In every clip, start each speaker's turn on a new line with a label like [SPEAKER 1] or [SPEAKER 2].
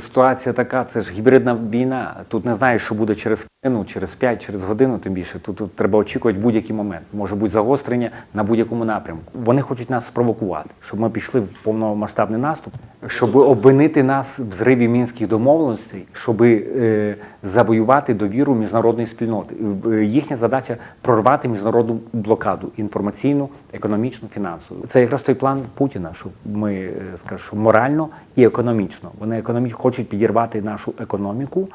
[SPEAKER 1] ситуація така, це ж гібридна війна. Тут не знаєш, що буде через хвилину, через 5, через годину, тим більше. Тут, тут треба очікувати будь-який момент. Може бути загострення на будь-якому напрямку. Вони хочуть нас спровокувати, щоб ми пішли в повномасштабний наступ, щоб обвинити нас в зриві мінських домовленостей, щоб е, завоювати довіру міжнародної спільноти. Е, Їхня задача прорвати міжнародну блокаду інформаційну, економічну, фінансову. Це якраз той план Путіна, щоб ми е, скажімо, морально і економічно. Вони економічно хочуть підірвати нашу економіку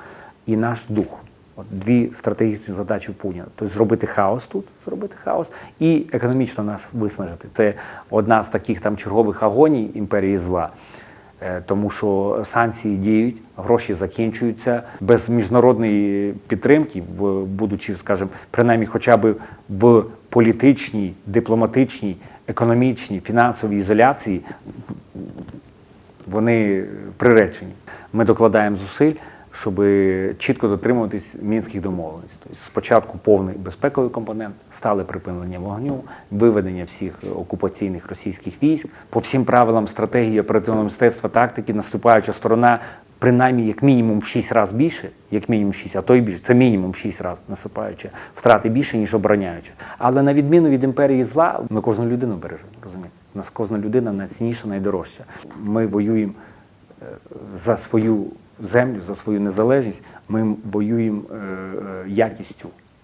[SPEAKER 1] і наш дух. От дві стратегічні задачі Путіна. Тобто зробити хаос тут, зробити хаос, і економічно нас виснажити. Це одна з таких там чергових агоній імперії зла. Е, Тому що санкції діють, гроші закінчуються без міжнародної підтримки, в- будучи, скажімо, принаймні, хоча б в політичній, дипломатичній, економічній, фінансовій ізоляції, вони приречені. Ми докладаємо зусиль, щоб чітко дотримуватись мінських домовленостей. Тобто спочатку повний безпековий компонент, стале припинення вогню, виведення всіх окупаційних російських військ по всім правилам стратегії оперативного мистецтва, тактики, наступаюча сторона. Принаймні, як мінімум в 6 разів більше, як мінімум 6, а то й більше, це мінімум 6 разів наступаючи, втрати більше, ніж обороняючи. Але на відміну від імперії зла, ми кожну людину бережемо, розумієте? У нас кожна людина найцінніша, найдорожча. Ми воюємо е, за свою землю, за свою незалежність, ми воюємо е, е, якістю.